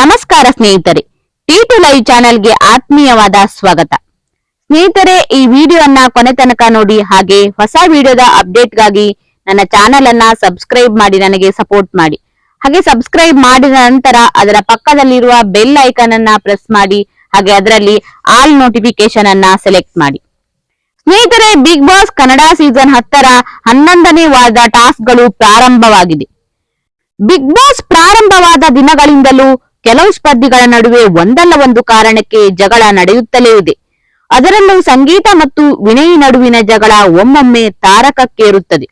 ನಮಸ್ಕಾರ ಸ್ನೇಹಿತರೆ T to live ಚಾನೆಲ್ಗೆ ಆತ್ಮೀಯವಾದ ಸ್ವಾಗತ. ಸ್ನೇಹಿತರೆ, ಈ ವಿಡಿಯೋನ ಕೊನೆ ತನಕ ನೋಡಿ ಹಾಗೆ ಹೊಸ ವಿಡಿಯೋದ ಅಪ್ಡೇಟ್ಗಾಗಿ ನನ್ನ ಚಾನೆಲ್ ಅನ್ನ ಸಬ್ಸ್ಕ್ರೈಬ್ ಮಾಡಿ, ನನಗೆ ಸಪೋರ್ಟ್ ಮಾಡಿ. ಹಾಗೆ ಸಬ್ಸ್ಕ್ರೈಬ್ ಮಾಡಿದ ನಂತರ ಅದರ ಪಕ್ಕದಲ್ಲಿರುವ ಬೆಲ್ ಐಕಾನ್ ಅನ್ನ ಪ್ರೆಸ್ ಮಾಡಿ, ಹಾಗೆ ಅದರಲ್ಲಿ ಆಲ್ ನೋಟಿಫಿಕೇಶನ್ ಅನ್ನ ಸೆಲೆಕ್ಟ್ ಮಾಡಿ. ಸ್ನೇಹಿತರೆ ಬಿಗ್ ಬಾಸ್ ಕನ್ನಡ ಸೀಸನ್ ಹತ್ತರ ಹನ್ನೊಂದನೇ ವಾರದ ಟಾಸ್ಕ್ಗಳು ಪ್ರಾರಂಭವಾಗಿದೆ. ಬಿಗ್ ಬಾಸ್ ಪ್ರಾರಂಭವಾದ ದಿನಗಳಿಂದಲೂ ಕೆಲವು ಸ್ಪರ್ಧಿಗಳ ನಡುವೆ ಒಂದಲ್ಲ ಒಂದು ಕಾರಣಕ್ಕೆ ಜಗಳ ನಡೆಯುತ್ತಲೇ ಇದೆ. ಅದರಲ್ಲೂ ಸಂಗೀತ ಮತ್ತು ವಿನಯ್ ನಡುವಿನ ಜಗಳ ಒಮ್ಮೊಮ್ಮೆ ತಾರಕಕ್ಕೇರುತ್ತದೆ.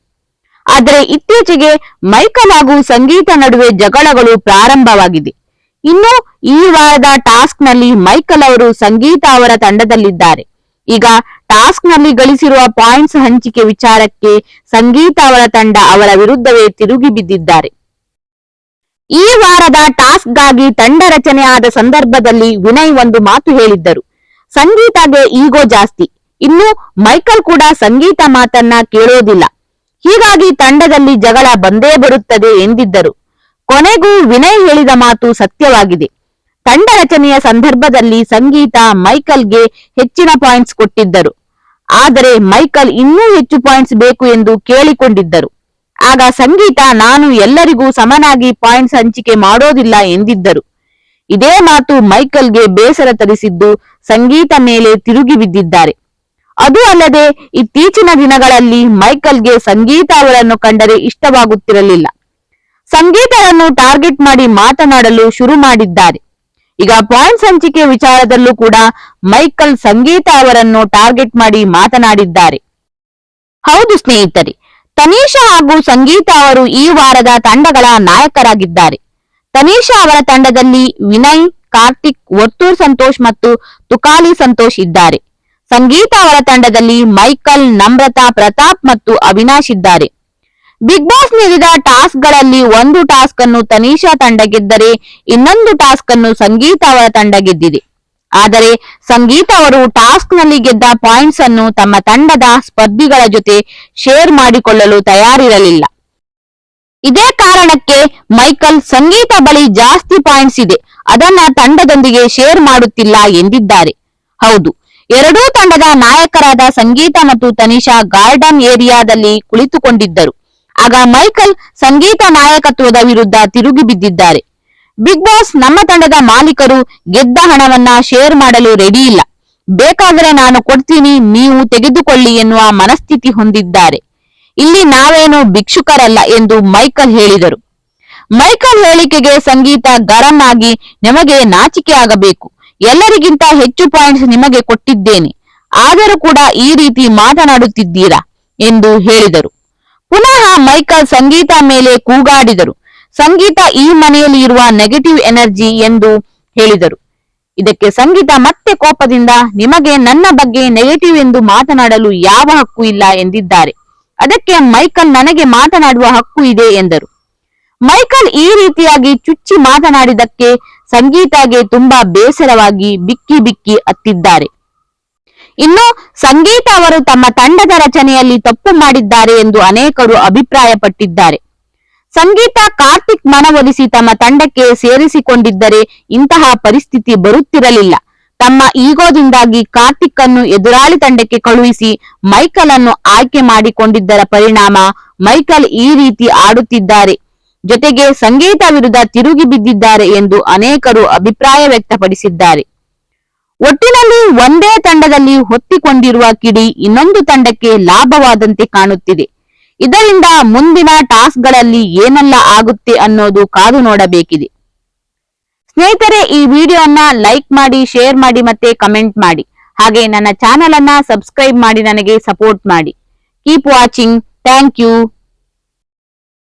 ಆದರೆ ಇತ್ತೀಚೆಗೆ ಮೈಕಲ್ ಹಾಗೂ ಸಂಗೀತ ನಡುವೆ ಜಗಳಗಳು ಪ್ರಾರಂಭವಾಗಿದೆ. ಇನ್ನು ಈ ವಾರದ ಟಾಸ್ಕ್ನಲ್ಲಿ ಮೈಕಲ್ ಅವರು ಸಂಗೀತ ಅವರ ತಂಡದಲ್ಲಿದ್ದಾರೆ. ಈಗ ಟಾಸ್ಕ್ನಲ್ಲಿ ಗಳಿಸಿರುವ ಪಾಯಿಂಟ್ಸ್ ಹಂಚಿಕೆ ವಿಚಾರಕ್ಕೆ ಸಂಗೀತ ಅವರ ತಂಡ ಅವರ ವಿರುದ್ಧವೇ ತಿರುಗಿ ಬಿದ್ದಿದ್ದಾರೆ. ಈ ವಾರದ ಟಾಸ್ಕ್ಗಾಗಿ ತಂಡ ರಚನೆ ಆದ ಸಂದರ್ಭದಲ್ಲಿ ವಿನಯ್ ಒಂದು ಮಾತು ಹೇಳಿದ್ದರು. ಸಂಗೀತಗೆ ಈಗೋ ಜಾಸ್ತಿ. ಇನ್ನು ಮೈಕಲ್ ಕೂಡ ಸಂಗೀತ ಮಾತನ್ನ ಕೇಳೋದಿಲ್ಲ. ಹೀಗಾಗಿ ತಂಡದಲ್ಲಿ ಜಗಳ ಬಂದೇ ಬರುತ್ತದೆ ಎಂದಿದ್ದರು. ಕೊನೆಗೂ ವಿನಯ್ ಹೇಳಿದ ಮಾತು ಸತ್ಯವಾಗಿದೆ. ತಂಡ ರಚನೆಯ ಸಂದರ್ಭದಲ್ಲಿ ಸಂಗೀತ ಮೈಕಲ್ಗೆ ಹೆಚ್ಚಿನ ಪಾಯಿಂಟ್ಸ್ ಕೊಟ್ಟಿದ್ದರು. ಆದರೆ ಮೈಕಲ್ ಇನ್ನೂ ಹೆಚ್ಚು ಪಾಯಿಂಟ್ಸ್ ಬೇಕು ಎಂದು ಕೇಳಿಕೊಂಡಿದ್ದರು. ಆಗ ಸಂಗೀತ ನಾನು ಎಲ್ಲರಿಗೂ ಸಮನಾಗಿ ಪಾಯಿಂಟ್ಸ್ ಹಂಚಿಕೆ ಮಾಡೋದಿಲ್ಲ ಎಂದಿದ್ದರು. ಇದೇ ಮಾತು ಮೈಕಲ್ಗೆ ಬೇಸರ ತರಿಸಿದ್ದು ಸಂಗೀತ ಮೇಲೆ ತಿರುಗಿ ಬಿದ್ದಿದ್ದಾರೆ. ಅದು ಅಲ್ಲದೆ ಇತ್ತೀಚಿನ ದಿನಗಳಲ್ಲಿ ಮೈಕಲ್ಗೆ ಸಂಗೀತ ಅವರನ್ನು ಕಂಡರೆ ಇಷ್ಟವಾಗುತ್ತಿರಲಿಲ್ಲ. ಸಂಗೀತರನ್ನು ಟಾರ್ಗೆಟ್ ಮಾಡಿ ಮಾತನಾಡಲು ಶುರು ಮಾಡಿದ್ದಾರೆ. ಈಗ ಪಾಯಿಂಟ್ಸ್ ಹಂಚಿಕೆ ವಿಚಾರದಲ್ಲೂ ಕೂಡ ಮೈಕಲ್ ಸಂಗೀತ ಅವರನ್ನು ಟಾರ್ಗೆಟ್ ಮಾಡಿ ಮಾತನಾಡಿದ್ದಾರೆ. ಹೌದು ಸ್ನೇಹಿತರೆ ತನೀಶಾ ಹಾಗೂ ಸಂಗೀತ ಅವರು ಈ ವಾರದ ತಂಡಗಳ ನಾಯಕರಾಗಿದ್ದಾರೆ. ತನೀಶಾ ಅವರ ತಂಡದಲ್ಲಿ ವಿನಯ್, ಕಾರ್ತಿಕ್, ಒತ್ತೂರ್ ಸಂತೋಷ್ ಮತ್ತು ತುಕಾಲಿ ಸಂತೋಷ್ ಇದ್ದಾರೆ. ಸಂಗೀತ ಅವರ ತಂಡದಲ್ಲಿ ಮೈಕಲ್, ನಮ್ರತಾ, ಪ್ರತಾಪ್ ಮತ್ತು ಅವಿನಾಶ್ ಇದ್ದಾರೆ. ಬಿಗ್ ಬಾಸ್ ನೀಡಿದ ಟಾಸ್ಕ್ಗಳಲ್ಲಿ ಒಂದು ಟಾಸ್ಕ್ ಅನ್ನು ತನೀಶಾ ತಂಡ ಗೆದ್ದರೆ ಇನ್ನೊಂದು ಟಾಸ್ಕ್ ಅನ್ನು ಸಂಗೀತ ಅವರ ತಂಡ ಗೆದ್ದಿದೆ. ಆದರೆ ಸಂಗೀತ ಅವರು ಟಾಸ್ಕ್ನಲ್ಲಿ ಗೆದ್ದ ಪಾಯಿಂಟ್ಸ್ ಅನ್ನು ತಮ್ಮ ತಂಡದ ಸ್ಪರ್ಧಿಗಳ ಜೊತೆ ಶೇರ್ ಮಾಡಿಕೊಳ್ಳಲು ತಯಾರಿರಲಿಲ್ಲ. ಇದೇ ಕಾರಣಕ್ಕೆ ಮೈಕಲ್ ಸಂಗೀತ ಬಳಿ ಜಾಸ್ತಿ ಪಾಯಿಂಟ್ಸ್ ಇದೆ. ಅದನ್ನ ತಂಡದೊಂದಿಗೆ ಶೇರ್ ಮಾಡುತ್ತಿಲ್ಲ ಎಂದಿದ್ದಾರೆ. ಹೌದು, ಎರಡೂ ತಂಡದ ನಾಯಕರಾದ ಸಂಗೀತ ಮತ್ತು ತನಿಷಾ ಗಾರ್ಡನ್ ಏರಿಯಾದಲ್ಲಿ ಕುಳಿತುಕೊಂಡಿದ್ದರು. ಆಗ ಮೈಕಲ್ ಸಂಗೀತ ನಾಯಕತ್ವದ ವಿರುದ್ಧ ತಿರುಗಿ ಬಿದ್ದಿದ್ದಾರೆ. ಬಿಗ್ ಬಾಸ್ ನಮ್ಮ ತಂಡದ ಮಾಲೀಕರು ಗೆದ್ದ ಹಣವನ್ನ ಶೇರ್ ಮಾಡಲು ರೆಡಿ ಇಲ್ಲ. ಬೇಕಾದರೆ ನಾನು ಕೊಡ್ತೀನಿ, ನೀವು ತೆಗೆದುಕೊಳ್ಳಿ ಎನ್ನುವ ಮನಸ್ಥಿತಿ ಹೊಂದಿದ್ದಾರೆ. ಇಲ್ಲಿ ನಾವೇನು ಭಿಕ್ಷುಕರಲ್ಲ ಎಂದು ಮೈಕಲ್ ಹೇಳಿದರು. ಮೈಕಲ್ ಹೇಳಿಕೆಗೆ ಸಂಗೀತ ಗರಂ ಆಗಿ ನಿಮಗೆ ನಾಚಿಕೆ ಆಗಬೇಕು. ಎಲ್ಲರಿಗಿಂತ ಹೆಚ್ಚು ಪಾಯಿಂಟ್ಸ್ ನಿಮಗೆ ಕೊಟ್ಟಿದ್ದೇನೆ. ಆದರೂ ಕೂಡ ಈ ರೀತಿ ಮಾತನಾಡುತ್ತಿದ್ದೀರಾ? ಎಂದು ಹೇಳಿದರು. ಪುನಃ ಮೈಕಲ್ ಸಂಗೀತ ಮೇಲೆ ಕೂಗಾಡಿದರು. ಸಂಗೀತ ಈ ಮನೆಯಲ್ಲಿ ಇರುವ ನೆಗೆಟಿವ್ ಎನರ್ಜಿ ಎಂದು ಹೇಳಿದರು. ಇದಕ್ಕೆ ಸಂಗೀತ ಮತ್ತೆ ಕೋಪದಿಂದ ನಿಮಗೆ ನನ್ನ ಬಗ್ಗೆ ನೆಗೆಟಿವ್ ಎಂದು ಮಾತನಾಡಲು ಯಾವ ಹಕ್ಕು ಇಲ್ಲ ಎಂದಿದ್ದಾರೆ. ಅದಕ್ಕೆ ಮೈಕಲ್ ನನಗೆ ಮಾತನಾಡುವ ಹಕ್ಕು ಇದೆ ಎಂದರು. ಮೈಕಲ್ ಈ ರೀತಿಯಾಗಿ ಚುಚ್ಚಿ ಮಾತನಾಡಿದಕ್ಕೆ ಸಂಗೀತಗೆ ತುಂಬಾ ಬೇಸರವಾಗಿ ಬಿಕ್ಕಿ ಬಿಕ್ಕಿ ಅತ್ತಿದ್ದಾರೆ. ಇನ್ನು ಸಂಗೀತ ಅವರು ತಮ್ಮ ತಂಡದ ರಚನೆಯಲ್ಲಿ ತಪ್ಪು ಮಾಡಿದ್ದಾರೆ ಎಂದು ಅನೇಕರು ಅಭಿಪ್ರಾಯಪಟ್ಟಿದ್ದಾರೆ. ಸಂಗೀತ ಕಾರ್ತಿಕ್ ಮನವೊಲಿಸಿ ತಮ್ಮ ತಂಡಕ್ಕೆ ಸೇರಿಸಿಕೊಂಡಿದ್ದರೆ ಇಂತಹ ಪರಿಸ್ಥಿತಿ ಬರುತ್ತಿರಲಿಲ್ಲ. ತಮ್ಮ ಈಗೋದಿಂದಾಗಿ ಕಾರ್ತಿಕ್ ಅನ್ನು ಎದುರಾಳಿ ತಂಡಕ್ಕೆ ಕಳುಹಿಸಿ ಮೈಕಲ್ ಅನ್ನು ಆಯ್ಕೆ ಮಾಡಿಕೊಂಡಿದ್ದರ ಪರಿಣಾಮ ಮೈಕಲ್ ಈ ರೀತಿ ಆಡುತ್ತಿದ್ದಾರೆ. ಜೊತೆಗೆ ಸಂಗೀತ ವಿರುದ್ಧ ತಿರುಗಿ ಬಿದ್ದಿದ್ದಾರೆ ಎಂದು ಅನೇಕರು ಅಭಿಪ್ರಾಯ ವ್ಯಕ್ತಪಡಿಸಿದ್ದಾರೆ. ಒಟ್ಟಿನಲ್ಲಿ ಒಂದೇ ತಂಡದಲ್ಲಿ ಹೊತ್ತಿಕೊಂಡಿರುವ ಕಿಡಿ ಇನ್ನೊಂದು ತಂಡಕ್ಕೆ ಲಾಭವಾದಂತೆ ಕಾಣುತ್ತಿದೆ. ಇದರಿಂದ ಮುಂದಿನ ಟಾಸ್ಕ್ಗಳಲ್ಲಿ ಏನೆಲ್ಲ ಆಗುತ್ತೆ ಅನ್ನೋದು ಕಾದು ನೋಡಬೇಕಿದೆ. ಸ್ನೇಹಿತರೆ, ಈ ವಿಡಿಯೋನ ಲೈಕ್ ಮಾಡಿ, ಶೇರ್ ಮಾಡಿ ಮತ್ತೆ ಕಮೆಂಟ್ ಮಾಡಿ. ಹಾಗೆ ನನ್ನ ಚಾನೆಲ್ ಅನ್ನ ಸಬ್ಸ್ಕ್ರೈಬ್ ಮಾಡಿ, ನನಗೆ ಸಪೋರ್ಟ್ ಮಾಡಿ. Keep watching. Thank you.